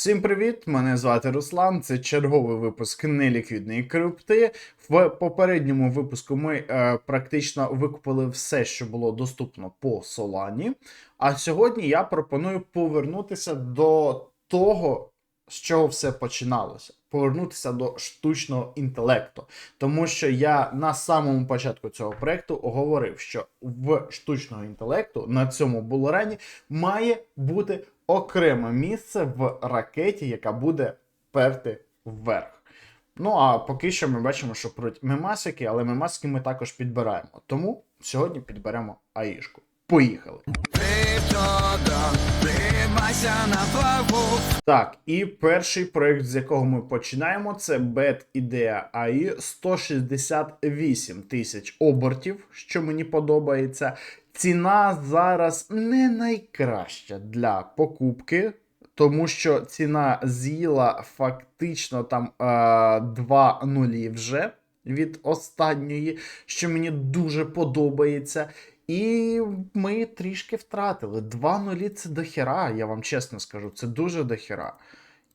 Всім привіт! Мене звати Руслан. Це черговий випуск неліквідної крипти. В попередньому випуску ми е, практично викупили все, що було доступно по Солані. А сьогодні я пропоную повернутися до того, з чого все починалося. Повернутися до штучного інтелекту. Тому що я на самому початку цього проекту говорив, що в штучного інтелекту на цьому булерені має бути окреме місце в ракеті, яка буде перти вверх. Ну а поки що ми бачимо, що пруть мемасики, але мемасики ми також підбираємо. Тому сьогодні підберемо аїшку. Поїхали! Так, і перший проект, з якого ми починаємо, це Bet Idea AI 168 тисяч обертів, що мені подобається. Ціна зараз не найкраща для покупки, тому що ціна з'їла фактично там е, 2 нулі вже від останньої, що мені дуже подобається. І ми трішки втратили. Два нулі це дохера, я вам чесно скажу, це дуже дохера.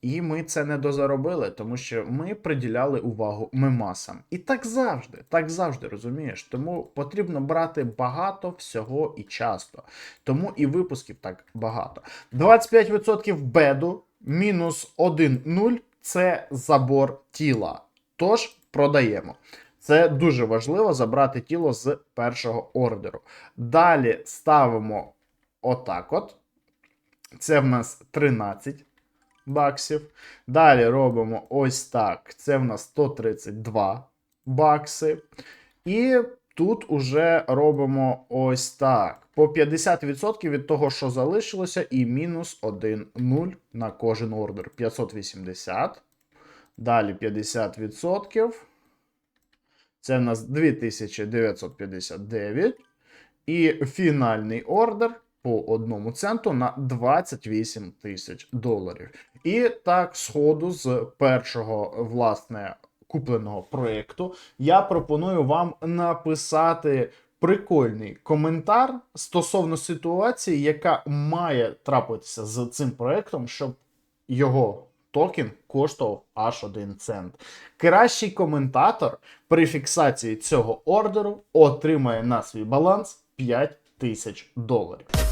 І ми це не дозаробили, тому що ми приділяли увагу мемасам. І так завжди, так завжди, розумієш. Тому потрібно брати багато всього і часто. Тому і випусків так багато. 25% беду, мінус 1-0 це забор тіла. Тож продаємо. Це дуже важливо забрати тіло з першого ордеру. Далі ставимо отак от. Це в нас 13 баксів. Далі робимо ось так. Це в нас 132 бакси. І тут уже робимо ось так. По 50% від того, що залишилося, і мінус 1,0 на кожен ордер. 580. Далі 50%. Це в нас 2959. І фінальний ордер по одному центу на 28 тисяч доларів. І так, сходу з першого, власне, купленого проєкту, я пропоную вам написати прикольний коментар стосовно ситуації, яка має трапитися з цим проєктом, щоб його токен коштував аж 1 цент. Кращий коментатор при фіксації цього ордеру отримає на свій баланс 5 тисяч доларів.